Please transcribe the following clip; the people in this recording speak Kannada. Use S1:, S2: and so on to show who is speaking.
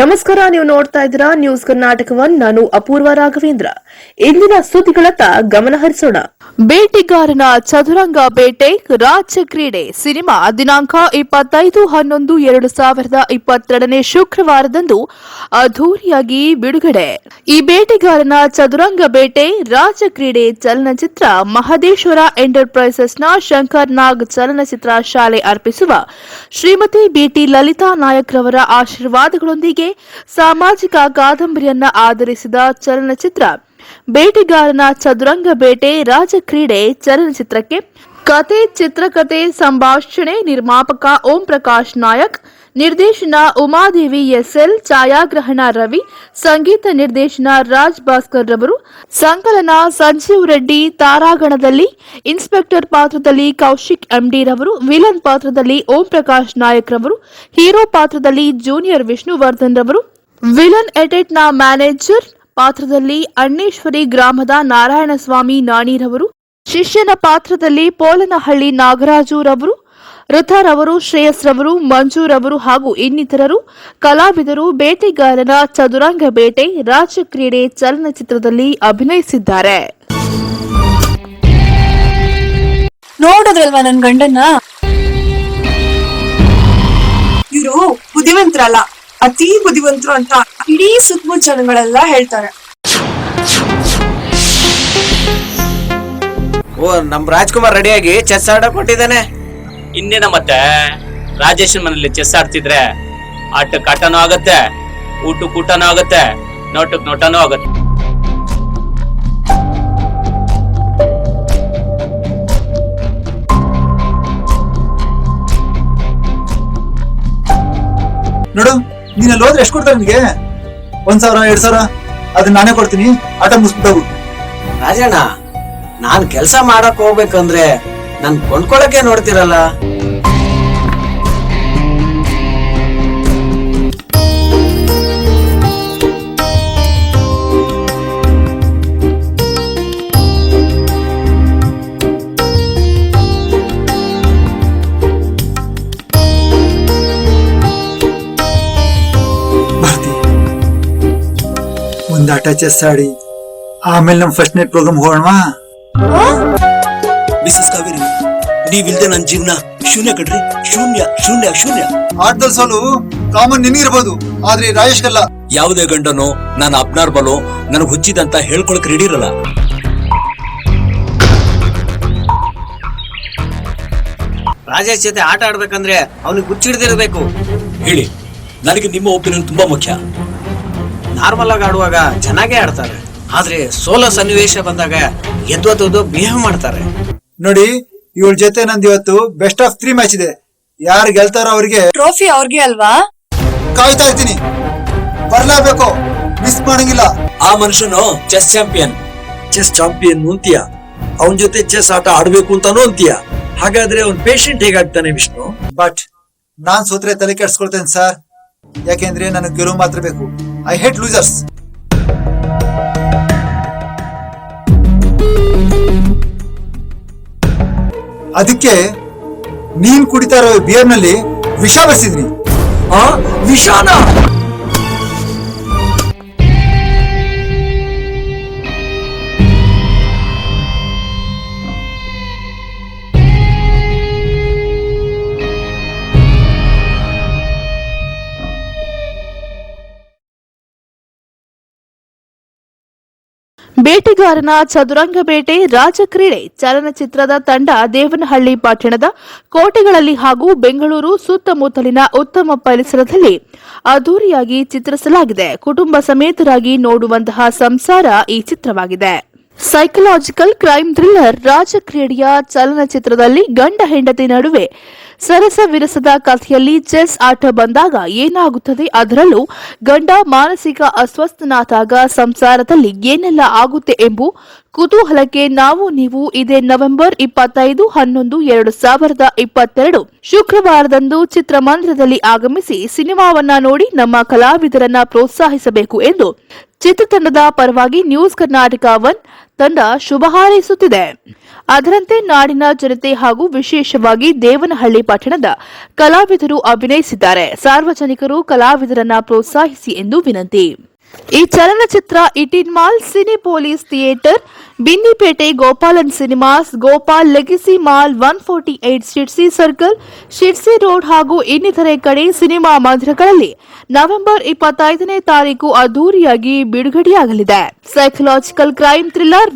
S1: ನಮಸ್ಕಾರ ನೀವು ನೋಡ್ತಾ ಇದ್ದೀರಾ ನ್ಯೂಸ್ ಕರ್ನಾಟಕವನ್ನು ನಾನು ಅಪೂರ್ವ ರಾಘವೇಂದ್ರ. ಇಂದಿನ ಸುದ್ದಿಗಳತ್ತ ಗಮನ ಹರಿಸೋಣ. ಬೇಟೆಗಾರನ ಚದುರಂಗ ಬೇಟೆ ರಾಜ್ಯ ಕ್ರೀಡೆ ಸಿನಿಮಾ ದಿನಾಂಕ ಇಪ್ಪತ್ತೈದು ಹನ್ನೊಂದು ಎರಡು ಸಾವಿರದ ಇಪ್ಪತ್ತೆರಡನೇ ಶುಕ್ರವಾರದಂದು ಅಧೂರಿಯಾಗಿ ಬಿಡುಗಡೆ. ಈ ಬೇಟೆಗಾರನ ಚದುರಂಗ ಬೇಟೆ ರಾಜ್ಯ ಕ್ರೀಡೆ ಚಲನಚಿತ್ರ ಮಹದೇಶ್ವರ ಎಂಟರ್ಪ್ರೈಸಸ್ನ ಶಂಕರ್ ನಾಗ್ ಚಲನಚಿತ್ರ ಶಾಲೆ ಅರ್ಪಿಸುವ ಶ್ರೀಮತಿ ಬಿಟಿ ಲಲಿತಾ ನಾಯಕ್ ರವರ ಆಶೀರ್ವಾದಗಳೊಂದಿಗೆ ಸಾಮಾಜಿಕ ಕಾದಂಬರಿಯನ್ನ ಆಧರಿಸಿದ ಚಲನಚಿತ್ರ ಬೇಟೆಗಾರನ ಚದುರಂಗ ಬೇಟೆ ರಾಜಕ್ರೀಡೆ ಚಲನಚಿತ್ರಕ್ಕೆ ಕತೆ ಚಿತ್ರಕಥೆ ಸಂಭಾಷಣೆ ನಿರ್ಮಾಪಕ ಓಂ ಪ್ರಕಾಶ್ ನಾಯಕ್, ನಿರ್ದೇಶನ ಉಮಾದೇವಿ ಎಸ್ಎಲ್, ಛಾಯಾಗ್ರಹಣ ರವಿ, ಸಂಗೀತ ನಿರ್ದೇಶನ ರಾಜ್ ಭಾಸ್ಕರ್ ರವರು, ಸಂಕಲನ ಸಂಜೀವ್ ರೆಡ್ಡಿ ತಾರಾಗಣದಲ್ಲಿ, ಇನ್ಸ್ಪೆಕ್ಟರ್ ಪಾತ್ರದಲ್ಲಿ ಕೌಶಿಕ್ ಎಂಡಿ ರವರು, ವಿಲನ್ ಪಾತ್ರದಲ್ಲಿ ಓಂ ಪ್ರಕಾಶ್ ನಾಯಕ್ ರವರು, ಹೀರೋ ಪಾತ್ರದಲ್ಲಿ ಜೂನಿಯರ್ ವಿಷ್ಣುವರ್ಧನ್ ರವರು, ವಿಲನ್ ಎಟೆಟ್ನ ಮ್ಯಾನೇಜರ್ ಪಾತ್ರದಲ್ಲಿ ಅಣ್ಣೇಶ್ವರಿ ಗ್ರಾಮದ ನಾರಾಯಣಸ್ವಾಮಿ ನಾಣಿರವರು, ಶಿಷ್ಯನ ಪಾತ್ರದಲ್ಲಿ ಪೋಲನಹಳ್ಳಿ ನಾಗರಾಜುರವರು, ರಥರವರು ಶ್ರೇಯಸ್ರವರು ಶ್ರೇಯಸ್ ರವರು ಮಂಜು ರವರು ಹಾಗೂ ಇನ್ನಿತರರು ಕಲಾವಿದರು, ಬೇಟೆಗಾರನ ಚದುರಂಗ ಬೇಟೆ ರಾಜ್ಯ ಕ್ರೀಡೆ ಚಲನಚಿತ್ರದಲ್ಲಿ ಅಭಿನಯಿಸಿದ್ದಾರೆ.
S2: ನೋಡಿದ್ರಲ್ವಾ ನನ್ ಗಂಡನ್ನ? ಇವರು ಬುದ್ಧಿವಂತರಲ್ಲ. ಅತಿ ಬುದ್ಧಿವಂತರು ಅಂತ ಇಡೀ ಸುತ್ತಮುತ್ತ ಜನಗಳೆಲ್ಲ ಹೇಳ್ತಾರೆ.
S3: ಓ ನಮ್ ರಾಜ್ಕುಮಾರ್ ರೆಡಿಯಾಗಿ ಚೆಸ್ ಆಡಕ್ ಕೊಟ್ಟಿದ್ದಾನೆ.
S4: ಇನ್ನೇನ ಮತ್ತೆ? ರಾಜೇಶನ್ ಮನೇಲಿ ಚೆಸ್ ಆಡ್ತಿದ್ರೆ ಆಟಕ್ಕೆ ಆಟನೂ ಆಗತ್ತೆ ಊಟಕ್ಕೆ ಊಟನೂ ಆಗತ್ತೆ ನೋಟಕ್ ನೋಟನೂ ಆಗತ್ತೆ.
S5: ಅಲ್ಲಿ ಹೋದ್ರೆ ಎಷ್ಟು ಕೊಡ್ತಾರೆ ನಿಮಗೆ ಒಂದ್ ಸಾವಿರ, ಎರಡ್ ಸಾವಿರ? ಅದನ್ನ ನಾನೇ ಕೊಡ್ತೀನಿ. ಆಟ ಮುಗಿಸ್ಬಿಟ್ಟು
S3: ರಾಜಣ್ಣ, ನಾನ್ ಕೆಲ್ಸ ಮಾಡಕ್ ಹೋಗ್ಬೇಕಂದ್ರೆ ನನ್ ಕೊಂಡ್ಕೊಳಕ್ಕೆ ನೋಡ್ತಿರಲ್ಲ.
S5: ಒಂದ್ ಆಟ ಚೆಸ್ ಆಡಿ ಆಮೇಲೆ ನಮ್ ಫಸ್ಟ್ ನೈಟ್ ಪ್ರೋಗ್ರಾಮ್ ಹೋಗೋಣವಾ?
S6: ಮಿಸಸ್ ಕಾವೇರಿ ನೀವಿಲ್ದೆ ನನ್ನ ಜೀವನ ಶೂನ್ಯ ಕಡ್ರಿ ಶೂನ್ಯ ಶೂನ್ಯ ಶೂನ್ಯ.
S5: ಆಟದ ಸೋಲು ಕಾಮನ್ ನಿನಗಿರ್ಬೋದು. ಆದ್ರೆ ರಾಜೇಶ್ಗಲ್ಲ
S6: ಯಾವುದೇ ಗಂಡನೋ ನಾನು ಅಬ್ನಾರ್ಮಲು ನನಗೆ ಹುಚ್ಚಿದಂತ ಹೇಳ್ಕೊಳಕ್ ರೆಡಿ ಇರಲ್ಲ.
S3: ರಾಜೇಶ್ ಜೊತೆ ಆಟ ಆಡ್ಬೇಕಂದ್ರೆ ಅವ್ನಿಗೆ ಹುಚ್ಚಿಡ್ದಿರ್ಬೇಕು.
S6: ಹೇಳಿ ನನಗೆ ನಿಮ್ಮ ಒಪಿನಿಯನ್ ತುಂಬಾ ಮುಖ್ಯ.
S3: ನಾರ್ಮಲ್ ಆಗಿ ಆಡುವಾಗ ಚೆನ್ನಾಗೇ ಆಡ್ತಾರೆ. ಆದ್ರೆ ಸೋಲೋ ಸನ್ನಿವೇಶ ಬಂದಾಗ ಎದ್ದು ಬಿಹೇವ್ ಮಾಡ್ತಾರೆ.
S5: ನೋಡಿ ಇವಳ ಜೊತೆ ನಂದು ಇವತ್ತು ಬೆಸ್ಟ್ ಆಫ್ ತ್ರೀ ಮ್ಯಾಚ್ ಇದೆ. ಯಾರು ಗೆಲ್ತಾರೋ ಅವ್ರಿಗೆ
S2: ಟ್ರೋಫಿ ಅವ್ರಿಗೆ ಅಲ್ವಾ?
S5: ಕಾಯ್ತಾ ಇರ್ತೀನಿ ಬರ್ಲೇಬೇಕು. ಮಿಸ್ ಮಾಡಂಗಿಲ್ಲ.
S6: ಆ ಮನುಷ್ಯನು ಚೆಸ್ ಚಾಂಪಿಯನ್ ಚೆಸ್ ಚಾಂಪಿಯನ್ ಅಂತೀಯ. ಅವನ ಜೊತೆ ಚೆಸ್ ಆಟ ಆಡ್ಬೇಕು ಅಂತಾನು ಅಂತೀಯ. ಹಾಗಾದ್ರೆ ಅವ್ನ್ ಪೇಷಂಟ್ ಹೇಗಾಗ್ತಾನೆ ವಿಷ್ಣು?
S5: ಬಟ್ ನಾನ್ ಸೋತ್ರೆ ತಲೆ ಕೆಡ್ಸ್ಕೊಳ್ತೇನೆ ಸರ್ ಯಾಕೆಂದ್ರೆ ನನಗೆ ಗೆಲುವು ಮಾತ್ರ ಬೇಕು. ಐ ಹೇಟ್ ಲೂಸರ್ಸ್ ಅದಕ್ಕೆ ನೀನ್ ಕುಡಿತಾ ಇರೋ ಬಿಯರ್ನಲ್ಲಿ ವಿಷ ಬರ್ಸಿದ್ರಿ.
S6: ಆ? ವಿಷಾನ?
S1: ಬೇಟೆಗಾರನ ಚದುರಂಗ ಬೇಟೆ ರಾಜಕ್ರೀಡೆ ಚಲನಚಿತ್ರದ ತಂಡ ದೇವನಹಳ್ಳಿ ಪಟ್ಟಣದ ಕೋಟೆಗಳಲ್ಲಿ ಹಾಗೂ ಬೆಂಗಳೂರು ಸುತ್ತಮುತ್ತಲಿನ ಉತ್ತಮ ಪರಿಸರದಲ್ಲಿ ಅದ್ದೂರಿಯಾಗಿ ಚಿತ್ರಿಸಲಾಗಿದೆ. ಕುಟುಂಬ ಸಮೇತರಾಗಿ ನೋಡುವಂತಹ ಸಂಸಾರ ಈ ಚಿತ್ರವಾಗಿದೆ. ಸೈಕಲಾಜಿಕಲ್ ಕ್ರೈಮ್ ಥ್ರಿಲ್ಲರ್ ರಾಜಕ್ರೀಡೆಯ ಚಲನಚಿತ್ರದಲ್ಲಿ ಗಂಡ ಹೆಂಡತಿ ನಡುವೆ ಸರಸ ವಿರಸದ ಕಥೆಯಲ್ಲಿ ಚೆಸ್ ಆಟ ಬಂದಾಗ ಏನಾಗುತ್ತದೆ ಅದರಲ್ಲೂ ಗಂಡ ಮಾನಸಿಕ ಅಸ್ವಸ್ಥನಾದಾಗ ಸಂಸಾರದಲ್ಲಿ ಏನೆಲ್ಲ ಆಗುತ್ತೆ ಎಂಬು ಕುತೂಹಲಕ್ಕೆ ನಾವು ನೀವು ಇದೇ ನವೆಂಬರ್ ಇಪ್ಪತ್ತೈದು ಹನ್ನೊಂದು ಎರಡು ಸಾವಿರದ ಇಪ್ಪತ್ತೆರಡು ಶುಕ್ರವಾರದಂದು ಚಿತ್ರಮಂದಿರದಲ್ಲಿ ಆಗಮಿಸಿ ಸಿನಿಮಾವನ್ನ ನೋಡಿ ನಮ್ಮ ಕಲಾವಿದರನ್ನ ಪ್ರೋತ್ಸಾಹಿಸಬೇಕು ಎಂದು ಚಿತ್ರತಂಡದ ಪರವಾಗಿ ನ್ಯೂಸ್ ಕರ್ನಾಟಕ ಒನ್ ತಂಡ ಶುಭ ಹಾರೈಸುತ್ತಿದೆ. ಅದರಂತೆ ನಾಡಿನ ಜನತೆ ಹಾಗೂ ವಿಶೇಷವಾಗಿ ದೇವನಹಳ್ಳಿ ಪಟ್ಟಣದ ಕಲಾವಿದರು ಅಭಿನಯಿಸಿದ್ದಾರೆ. ಸಾರ್ವಜನಿಕರು ಕಲಾವಿದರನ್ನ ಪ್ರೋತ್ಸಾಹಿಸಿ ಎಂದು ವಿನಂತಿ. ಈ ಚಲನಚಿತ್ರ ಇಟಿನ್ mall Cinepolis theatre Binnipete Gopalan cinemas, Gopal legacy mall, one forty eight Sirsi circle, Sirsi road ಹಾಗೂ ಇನ್ನಿತರೆ ಕಡೆ ಸಿನಿಮಾ ಮಂದಿರಗಳಲ್ಲಿ ನವೆಂಬರ್ ಇಪ್ಪತ್ತೈದನೇ ತಾರೀಕು ಅದ್ದೂರಿಯಾಗಿ ಬಿಡುಗಡೆಯಾಗಲಿದೆ. Psychological crime thriller